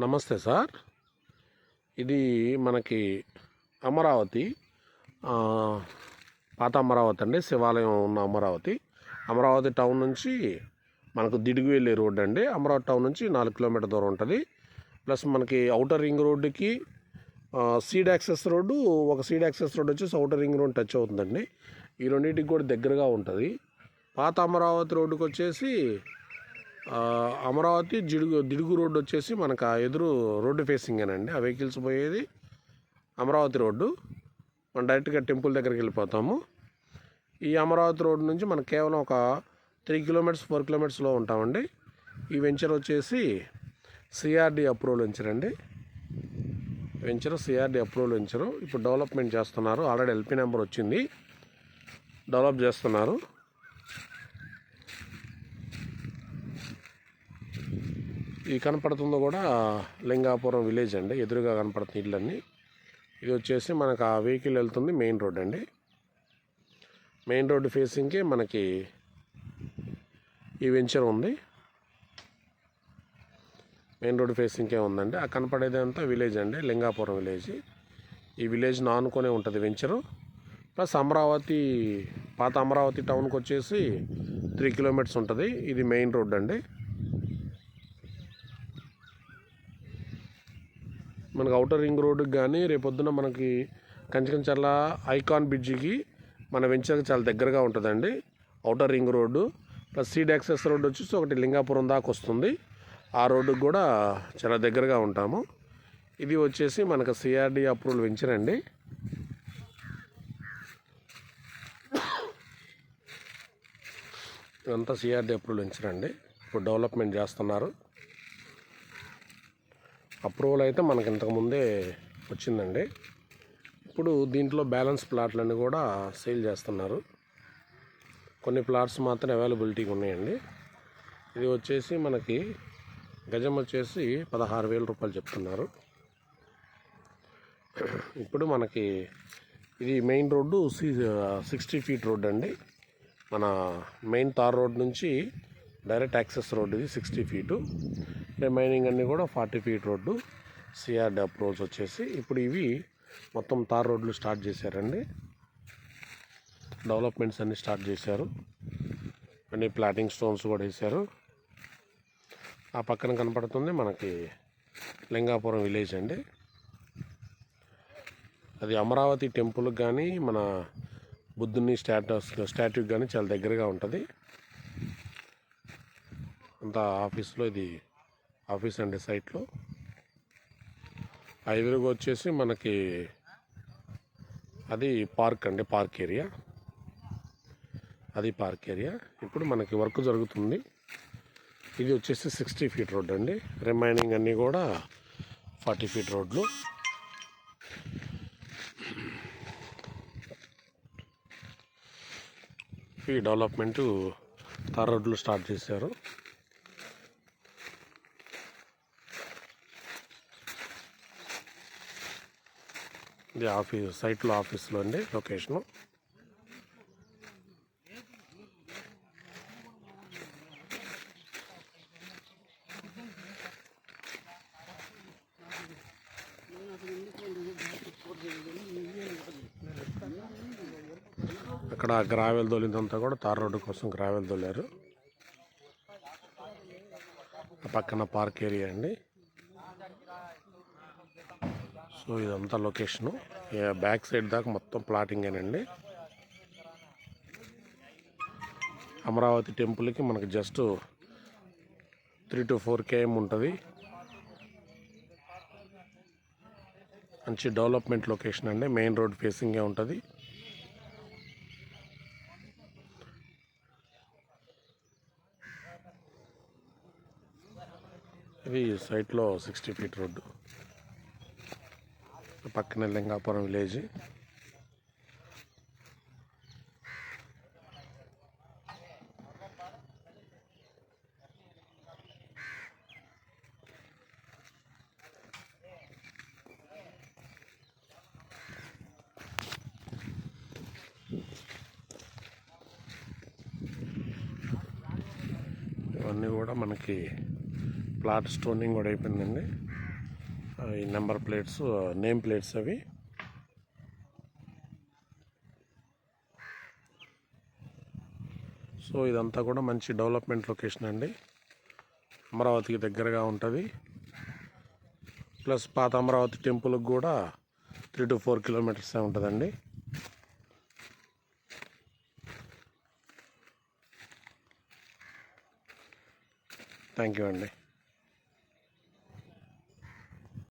నమస్తే సార్. ఇది మనకి అమరావతి పాత అమరావతి అండి శివాలయం ఉన్న అమరావతి. అమరావతి టౌన్ నుంచి మనకు దిడుగు వెళ్ళే రోడ్ అండి. అమరావతి టౌన్ నుంచి నాలుగు కిలోమీటర్ దూరం ఉంటుంది. ప్లస్ మనకి అవుటర్ రింగ్ రోడ్డుకి సీడ్ యాక్సెస్ రోడ్డు ఒక సీడ్ యాక్సెస్ రోడ్ వచ్చేసి అవుటర్ రింగ్ రోడ్ టచ్ అవుతుందండి. ఈ రెండింటికి కూడా దగ్గరగా ఉంటుంది. పాత అమరావతి రోడ్డుకి వచ్చేసి అమరావతి జిడుగు దిడుగు రోడ్డు వచ్చేసి మనకు ఆ ఎదురు రోడ్డు ఫేసింగేనండి ఆ వెహికల్స్ పోయేది అమరావతి రోడ్డు. మనం డైరెక్ట్గా టెంపుల్ దగ్గరికి వెళ్ళిపోతాము. ఈ అమరావతి రోడ్డు నుంచి మనకు కేవలం ఒక త్రీ కిలోమీటర్స్ ఫోర్ కిలోమీటర్స్లో ఉంటామండి. ఈ వెంచర్ వచ్చేసి సిఆర్డి అప్రూవల్ వెంచర్ అండి. వెంచర్ సిఆర్డి అప్రూవల్ వెంచరు ఇప్పుడు డెవలప్మెంట్ చేస్తున్నారు. ఆల్రెడీ ఎల్పీ నెంబర్ వచ్చింది. డెవలప్ చేస్తున్నారు. ఈ కనపడుతుందో కూడా లింగాపురం విలేజ్ అండి. ఎదురుగా కనపడుతుంది ఇళ్ళన్నీ. ఇది వచ్చేసి మనకు ఆ వెహికల్ వెళ్తుంది మెయిన్ రోడ్ అండి. మెయిన్ రోడ్ ఫేసింగ్కి మనకి ఈ వెంచర్ ఉంది. మెయిన్ రోడ్ ఫేసింగ్కే ఉందండి. ఆ కనపడేది అంతా విలేజ్ అండి లింగాపురం విలేజ్. ఈ విలేజ్ నానుకొనే ఉంటుంది వెంచరు. ప్లస్ అమరావతి పాత అమరావతి టౌన్కి వచ్చేసి త్రీ కిలోమీటర్స్ ఉంటుంది. ఇది మెయిన్ రోడ్ అండి. మనకు అవుటర్ రింగ్ రోడ్డుకి కానీ రేపొద్దున మనకి కంచకంచర్ల ఐకాన్ బ్రిడ్జికి మన వెంచర్కి చాలా దగ్గరగా ఉంటుందండి. Outer ring road. Plus seed access road వచ్చేసి ఒకటి లింగాపురం దాకా వస్తుంది. ఆ రోడ్డుకి కూడా చాలా దగ్గరగా ఉంటాము. ఇది వచ్చేసి మనకు సిఆర్డి అప్రూవల్ వెంచర్ అండి. ఇదంతా సిఆర్డి అప్రూవల్ వెంచర్ అండి. ఇప్పుడు డెవలప్మెంట్ చేస్తున్నారు. అప్రూవల్ అయితే మనకి ఇంతకుముందే వచ్చిందండి. ఇప్పుడు దీంట్లో బ్యాలెన్స్ ప్లాట్లన్నీ కూడా సేల్ చేస్తున్నారు. కొన్ని ప్లాట్స్ మాత్రం అవైలబిలిటీగా ఉన్నాయండి. ఇది వచ్చేసి మనకి గజం వచ్చేసి పదహారు వేల రూపాయలు చెప్తున్నారు. ఇప్పుడు మనకి ఇది మెయిన్ రోడ్డు సి సిక్స్టీ ఫీట్ రోడ్ అండి. మన మెయిన్ తార్ రోడ్ నుంచి డైరెక్ట్ యాక్సెస్ రోడ్ ఇది సిక్స్టీ ఫీటు. రిమైనింగ్ అన్నీ కూడా forty feet road CRD approach వచ్చేసి. ఇప్పుడు ఇవి మొత్తం తార్ రోడ్లు స్టార్ట్ చేశారండి. డెవలప్మెంట్స్ అన్నీ స్టార్ట్ చేశారు. అన్ని ప్లాటింగ్ స్టోన్స్ కూడా వేశారు. ఆ పక్కన కనపడుతుంది మనకి లింగాపురం విలేజ్ అండి. అది అమరావతి టెంపుల్కి కానీ మన బుద్ధుని స్టాటస్ స్టాట్యూకి కానీ చాలా దగ్గరగా ఉంటుంది. అంత ఆఫీస్లో ఇది ఆఫీస్ అండి సైట్లో ఆ ఎదురుగా వచ్చేసి మనకి అది పార్క్ అండి పార్క్ ఏరియా. అది పార్క్ ఏరియా. ఇప్పుడు మనకి వర్క్ జరుగుతుంది. ఇది వచ్చేసి సిక్స్టీ ఫీట్ రోడ్ అండి. రిమైనింగ్ అన్నీ కూడా ఫార్టీ ఫీట్ రోడ్లు. ఈ డెవలప్మెంట్ తార్ రోడ్లు స్టార్ట్ చేశారు. ఇది ఆఫీస్ సైట్లో ఆఫీస్లో అండి లొకేషను. అక్కడ గ్రావెల్ దొలిందంతా కూడా తార్ రోడ్డు కోసం గ్రావెల్ దొలారు. ఆ పక్కన పార్క్ ఏరియా అండి. సో ఇదంతా లొకేషను. ఇక బ్యాక్ సైడ్ దాకా మొత్తం ప్లాటింగేనండి అమరావతి టెంపుల్కి మనకి just three to four KM ఉంటుంది. మంచి డెవలప్మెంట్ లొకేషన్ అండి. మెయిన్ రోడ్ ఫేసింగే ఉంటుంది. ఇది సైట్లో సిక్స్టీ ఫీట్ రోడ్డు. పక్కన లింగాపురం విలేజ్. ఇవన్నీ కూడా మనకి ప్లాట్ స్టోనింగ్ కూడా అయిపోయిందండి. ఈ నెంబర్ ప్లేట్స్ నేమ్ ప్లేట్స్ అవి. సో ఇదంతా కూడా మంచి డెవలప్మెంట్ లొకేషన్ అండి. అమరావతికి దగ్గరగా ఉంటుంది. ప్లస్ పాత అమరావతి టెంపుల్కి కూడా త్రీ టు ఫోర్ కిలోమీటర్సే ఉంటుందండి. థ్యాంక్ యూ అండి.